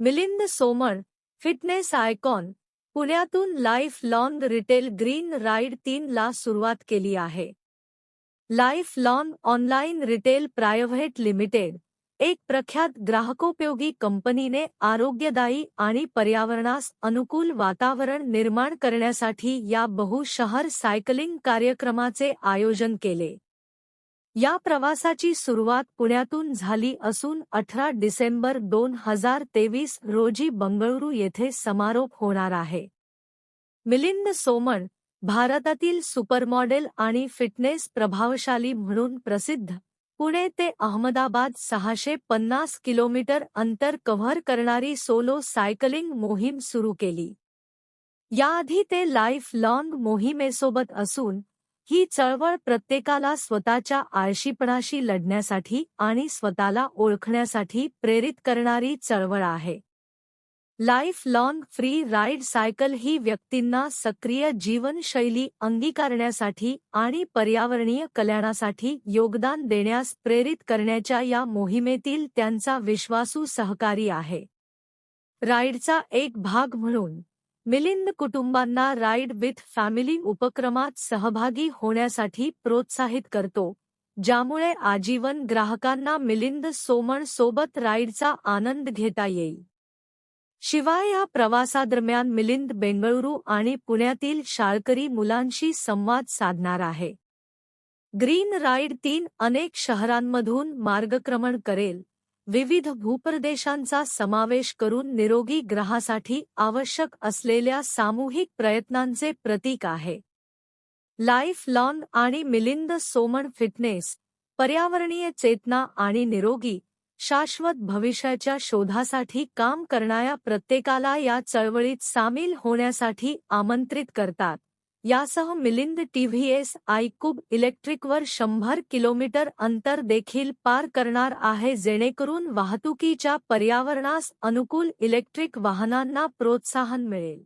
Milind Soman fitness icon पुण्यातून life long retail green ride तीन ला सुरुवात केली आहे. Life long online retail private limited एक प्रख्यात ग्राहकोपयोगी कंपनीने आरोग्यदायी आणि पर्यावरणास अनुकूल वातावरण निर्माण करण्यासाठी या बहुशहर सायकलिंग कार्यक्रमाचे आयोजन केले. या प्रवासाची सुरुवात पुण्यातून झाली असून अठरा डिसेंबर दोन हजार तेवीस रोजी बंगळुरू येथे समारोप होणार आहे. मिलिंद सोमण भारतातील सुपरमॉडेल आणि फिटनेस प्रभावशाली म्हणून प्रसिद्ध पुणे ते अहमदाबाद सहाशे पन्नास किलोमीटर अंतर कव्हर करणारी सोलो सायकलिंग मोहीम सुरू केली. याआधी ते लाईफ लॉंग मोहिमेसोबत असून ही चळवळ प्रत्येकाला स्वतःच्या आळशीपणाशी लढण्यासाठी आणि स्वतःला ओळखण्यासाठी प्रेरित करणारी चळवळ आहे. Life long free ride cycle ही व्यक्तींना सक्रिय जीवनशैली अंगीकारण्यासाठी आणि पर्यावरणीय कल्याणासाठी योगदान देण्यास प्रेरित करण्याच्या या मोहिमेतील त्यांचा विश्वासू सहकारी आहे. राईडचा एक भाग म्हणून मिलिंद कुटुंबांना राईड विथ फॅमिली उपक्रमात सहभागी होण्यासाठी प्रोत्साहित करतो ज्यामुळे आजीवन ग्राहकांना मिलिंद सोमण सोबत राईडचा आनंद घेता येईल. शिवाय या प्रवासादरम्यान मिलिंद बेंगळुरू आणि पुण्यातील शाळकरी मुलांशी संवाद साधणार आहे. ग्रीन राईड तीन अनेक शहरांमधून मार्गक्रमण करेल विविध भूप्रदेशांचा समावेश करून निरोगी ग्रहासाठी आवश्यक असलेल्या सामूहिक प्रयत्नांचे प्रतीक आहे. लाईफ लॉन आणि मिलिंद सोमण फिटनेस पर्यावरणीय चेतना आणि निरोगी शाश्वत भविष्याच्या शोधासाठी काम करणाऱ्या प्रत्येकाला या चळवळीत सामील होण्यासाठी आमंत्रित करतात. यासह मिलिंद टीव्हीएस आयकूब इलेक्ट्रिकवर शंभर किलोमीटर अंतर देखील पार करणार आहे जेणेकरून वाहतुकीच्या पर्यावरणास अनुकूल इलेक्ट्रिक वाहनांना प्रोत्साहन मिळेल.